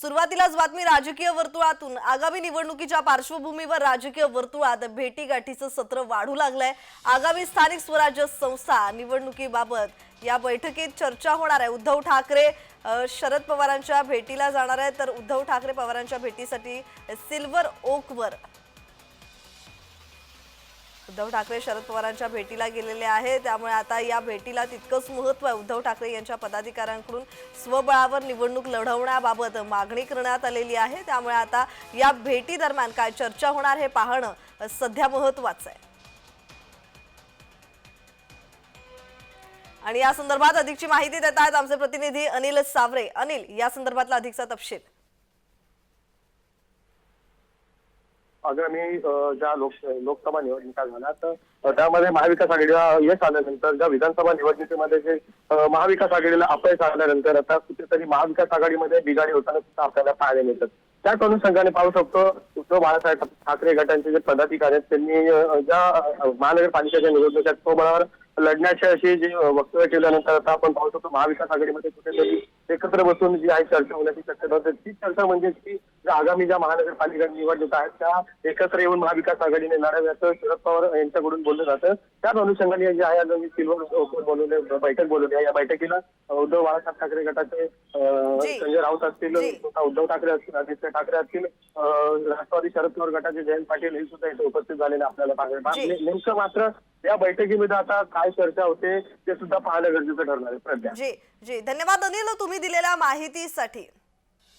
सुरुवातीलाच बातमी राजकीय वर्तुळातून. आगामी निवडणुकीच्या पार्श्वभूमीवर राजकीय वर्तुळात भेटीगाठीचं सत्र वाढू लागलंय. आगामी स्थानिक स्वराज्य संस्था निवडणुकीबाबत या बैठकीत चर्चा होणार आहे. उद्धव ठाकरे शरद पवारांच्या भेटीला जाणार आहे तर उद्धव ठाकरे पवारांच्या भेटीसाठी सिल्वर ओकवर उद्धव ठाकरे शरद पवारांच्या भेटीला गेलेले आहे. त्यामुळे आता या भेटीला तितकंच महत्त्व आहे. उद्धव ठाकरे यांच्या पदाधिकाऱ्यांकडून स्वबळावर निवडणूक लढवण्याबाबत मागणी करण्यात आलेली आहे. त्यामुळे आता या भेटी दरम्यान काय चर्चा होणार हे पाहणं सध्या महत्वाचं आहे. आणि या संदर्भात अधिकची माहिती देत आहेत आमचे प्रतिनिधी अनिल सावरे. अनिल या संदर्भातला अधिकचा तपशील. आगामी ज्या लोक लोकसभा निवडणुका झाल्या तर त्यामध्ये महाविकास आघाडीला यश आल्यानंतर ज्या विधानसभा निवडणुकीमध्ये जे महाविकास आघाडीला अपयश आल्यानंतर आता कुठेतरी महाविकास आघाडीमध्ये बिघाडी होताना सुद्धा आपल्याला पाहायला मिळतात. त्याच अनुषंगाने पाहू शकतो उद्धव बाळासाहेब ठाकरे गटांचे जे पदाधिकारी आहेत त्यांनी ज्या महानगरपालिकेच्या निवडणुकीत स्वबळावर लढण्याची अशी जी वक्तव्य केल्यानंतर आता आपण पाहू शकतो महाविकास आघाडीमध्ये कुठेतरी एकत्र बसून जी आहे चर्चा होण्याची शक्यता होते. ती चर्चा म्हणजे की ज्या आगामी ज्या महानगरपालिका निवडणुका आहेत त्या एकत्र येऊन महाविकास आघाडीने लढाव्याचं शरद पवार यांच्याकडून बोललं जातं. त्याच अनुषंगाने जे आहे मी सिल्वर बोलवले बैठक बोलवली आहे. या बैठकीला उद्धव बाळासाहेब ठाकरे गटाचे. संजय राऊत असतील उद्धव ठाकरे असतील आदित्य ठाकरे असतील राष्ट्रवादी शरद पवार गटाचे जयंत पाटील हे सुद्धा इथे उपस्थित झालेले आपल्याला पाहायला. नेमकं मात्र या बैठकीमध्ये आता काय चर्चा होते ते सुद्धा पाहणं गरजेचं ठरणार आहे प्रज्ञा. जी जी. धन्यवाद अनिल तुम्ही दिलेल्या माहितीसाठी.